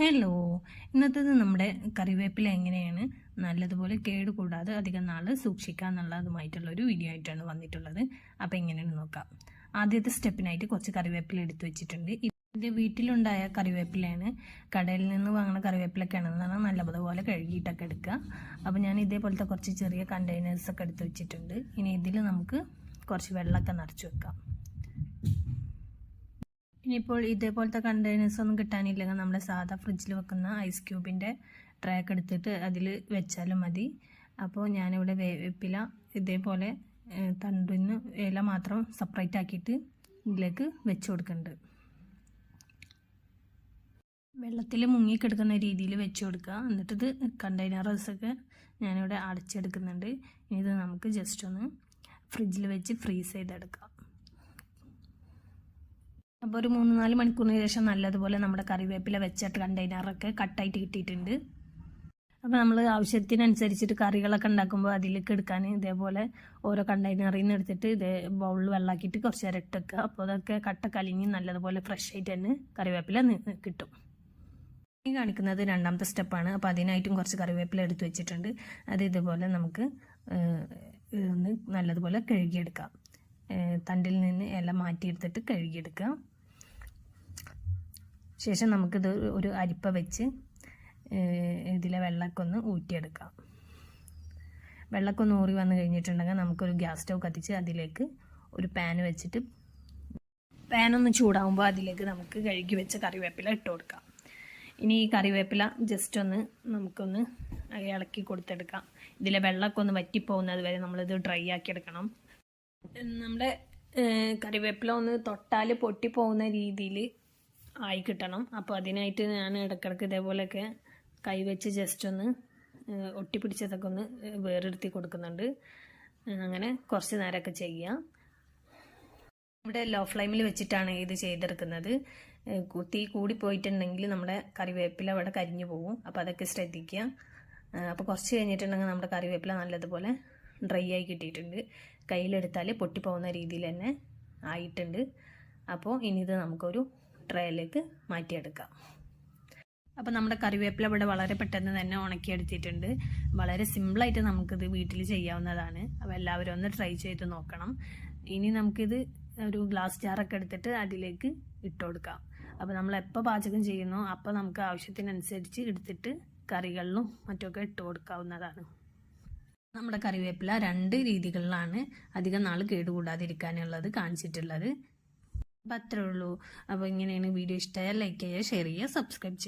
Hello. ഇന്നത്തേത് നമ്മുടെ കറിവേപ്പില എങ്ങനെയാണ്? നല്ലതുപോലെ കേട് കൂടാതെ അധികം നാൾ സൂക്ഷിക്കുക എന്നുള്ളതുമായിട്ടുള്ള ഒരു വീഡിയോ ആയിട്ടാണ് വന്നിട്ടുള്ളത്. അപ്പോൾ എങ്ങനെയാണ് നോക്കാം. ആദ്യത്തെ സ്റ്റെപ്പിനായിട്ട് കുറച്ച് കറിവേപ്പില എടുത്തു വെച്ചിട്ടുണ്ട്. ഇത് വീട്ടിലുണ്ടായ കറിവേപ്പിലയാണ്. കടയിൽ നിന്ന് വാങ്ങുന്ന കറിവേപ്പിലൊക്കെ പറഞ്ഞാൽ നല്ലതുപോലെ കഴുകിയിട്ടൊക്കെ എടുക്കുക. അപ്പോൾ ഞാൻ ഇതേപോലത്തെ കുറച്ച് ചെറിയ കണ്ടെയ്നേഴ്സൊക്കെ എടുത്തു വെച്ചിട്ടുണ്ട്. ഇനി ഇതിൽ നമുക്ക് കുറച്ച് വെള്ളമൊക്കെ നിറച്ച് വെക്കാം. ഇനിയിപ്പോൾ ഇതേപോലത്തെ കണ്ടെയ്നേഴ്സ് ഒന്നും കിട്ടാനില്ലെങ്കിൽ നമ്മുടെ സാധാ ഫ്രിഡ്ജിൽ വെക്കുന്ന ഐസ് ക്യൂബിന്റെ ട്രാക്ക് എടുത്തിട്ട് അതിൽ വെച്ചാലും മതി. അപ്പോൾ ഞാനിവിടെ വേപ്പില ഇതേപോലെ തണ്ടിന് ഇല മാത്രം സെപ്പറേറ്റ് ആക്കിയിട്ട് ഇതിലേക്ക് വെച്ച് കൊടുക്കുന്നുണ്ട് വെള്ളത്തിൽ മുങ്ങിക്കിടക്കുന്ന രീതിയിൽ വെച്ച് കൊടുക്കുക. എന്നിട്ട് ഇത് കണ്ടെയ്നറേഴ്സൊക്കെ ഞാനിവിടെ അടച്ചെടുക്കുന്നുണ്ട്. ഇനി ഇത് നമുക്ക് ജസ്റ്റ് ഒന്ന് ഫ്രിഡ്ജിൽ വെച്ച് ഫ്രീസ് ചെയ്തെടുക്കാം. അപ്പോൾ ഒരു മൂന്ന് നാല് മണിക്കൂറിന് ശേഷം നല്ലതുപോലെ നമ്മുടെ കറിവേപ്പില വെച്ചിട്ട് കണ്ടെയ്നറൊക്കെ കട്ടായിട്ട് കിട്ടിയിട്ടുണ്ട്. അപ്പോൾ നമ്മൾ ആവശ്യത്തിനനുസരിച്ചിട്ട് കറികളൊക്കെ ഉണ്ടാക്കുമ്പോൾ അതിലേക്ക് എടുക്കാൻ ഇതേപോലെ ഓരോ കണ്ടെയ്നറിൽ നിന്ന് എടുത്തിട്ട് ഇതേ ബൗളിൽ വെള്ളമാക്കിയിട്ട് കുറച്ച് നേരം ഇട്ടേക്കുക അപ്പോൾ അതൊക്കെ കട്ട കലിഞ്ഞ് നല്ലതുപോലെ ഫ്രഷ് ആയിട്ട് തന്നെ കറിവേപ്പില കിട്ടും. ഈ കാണിക്കുന്നത് രണ്ടാമത്തെ സ്റ്റെപ്പാണ് അപ്പോൾ അതിനായിട്ടും കുറച്ച് കറിവേപ്പില എടുത്ത് വെച്ചിട്ടുണ്ട്. അത് ഇതുപോലെ നമുക്ക് ഒന്ന് നല്ലതുപോലെ കഴുകിയെടുക്കാം. തണ്ടിൽ നിന്ന് ഇല മാറ്റിയെടുത്തിട്ട് കഴുകിയെടുക്കാം. ശേഷം നമുക്കിത് ഒരു അരിപ്പ വെച്ച് ഇതിലെ വെള്ളമൊക്കെ ഒന്ന് ഊറ്റിയെടുക്കാം. വെള്ളമൊക്കെ ഒന്ന് ഊറി വന്നു കഴിഞ്ഞിട്ടുണ്ടെങ്കിൽ നമുക്കൊരു ഗ്യാസ് സ്റ്റൗ കത്തിച്ച് അതിലേക്ക് ഒരു പാൻ വെച്ചിട്ട് പാനൊന്ന് ചൂടാവുമ്പോൾ അതിലേക്ക് നമുക്ക് കഴുകി വെച്ച കറിവേപ്പില ഇട്ട് കൊടുക്കാം. ഇനി ഈ കറിവേപ്പില ജസ്റ്റ് ഒന്ന് നമുക്കൊന്ന് ഇളക്കി കൊടുത്തെടുക്കാം. ഇതിലെ വെള്ളമൊക്കെ ഒന്ന് വറ്റിപ്പോകുന്നത് വരെ നമ്മളിത് ഡ്രൈ ആക്കി എടുക്കണം. നമ്മുടെ കറിവേപ്പില ഒന്ന് തൊട്ടാൽ പൊട്ടിപ്പോകുന്ന രീതിയിൽ ആയി കിട്ടണം. അപ്പോൾ അതിനായിട്ട് ഞാൻ ഇടയ്ക്കിടയ്ക്ക് ഇതേപോലെയൊക്കെ കൈവച്ച് ജസ്റ്റ് ഒന്ന് ഒട്ടിപ്പിടിച്ചതൊക്കെ ഒന്ന് വേറെടുത്തി കൊടുക്കുന്നുണ്ട്. അങ്ങനെ കുറച്ച് നേരമൊക്കെ ചെയ്യാം. ഇവിടെ ലോ ഫ്ലെയിമിൽ വെച്ചിട്ടാണ് ഇത് ചെയ്തെടുക്കുന്നത്. തീ കൂടി പോയിട്ടുണ്ടെങ്കിൽ നമ്മുടെ കറിവേപ്പില അവിടെ കരിഞ്ഞു പോകും അപ്പോൾ അതൊക്കെ ശ്രദ്ധിക്കുക. അപ്പോൾ കുറച്ച് കഴിഞ്ഞിട്ടുണ്ടെങ്കിൽ നമ്മുടെ കറിവേപ്പില നല്ലതുപോലെ ഡ്രൈ ആയി കിട്ടിയിട്ടുണ്ട്. കയ്യിലെടുത്താൽ പൊട്ടിപ്പോകുന്ന രീതിയിൽ തന്നെ ആയിട്ടുണ്ട്. അപ്പോൾ ഇനി ഇത് നമുക്കൊരു ട്രേയിലേക്ക് മാറ്റിയെടുക്കാം. അപ്പോൾ നമ്മുടെ കറിവേപ്പില ഇവിടെ വളരെ പെട്ടെന്ന് തന്നെ ഉണക്കിയെടുത്തിട്ടുണ്ട്. വളരെ സിമ്പിളായിട്ട് നമുക്കിത് വീട്ടിൽ ചെയ്യാവുന്നതാണ്. അപ്പോൾ എല്ലാവരും ഒന്ന് ട്രൈ ചെയ്ത് നോക്കണം. ഇനി നമുക്കിത് ഒരു ഗ്ലാസ് ജാറൊക്കെ എടുത്തിട്ട് അതിലേക്ക് ഇട്ട് കൊടുക്കാം. അപ്പോൾ നമ്മൾ എപ്പോൾ പാചകം ചെയ്യുന്നു അപ്പോൾ നമുക്ക് ആവശ്യത്തിനനുസരിച്ച് എടുത്തിട്ട് കറികളിലും മറ്റുമൊക്കെ ഇട്ട് കൊടുക്കാവുന്നതാണ്. നമ്മുടെ കറിവേപ്പില രണ്ട് രീതികളിലാണ് അധികം നാൾ കേടുകൂടാതിരിക്കാനുള്ളത് കാണിച്ചിട്ടുള്ളത്. അപ്പം അത്രേ ഉള്ളൂ. അപ്പോൾ ഇങ്ങനെയാണ് വീഡിയോ ഇഷ്ടമായാൽ ലൈക്ക് ചെയ്യുക ഷെയർ ചെയ്യുക സബ്സ്ക്രൈബ് ചെയ്യുക.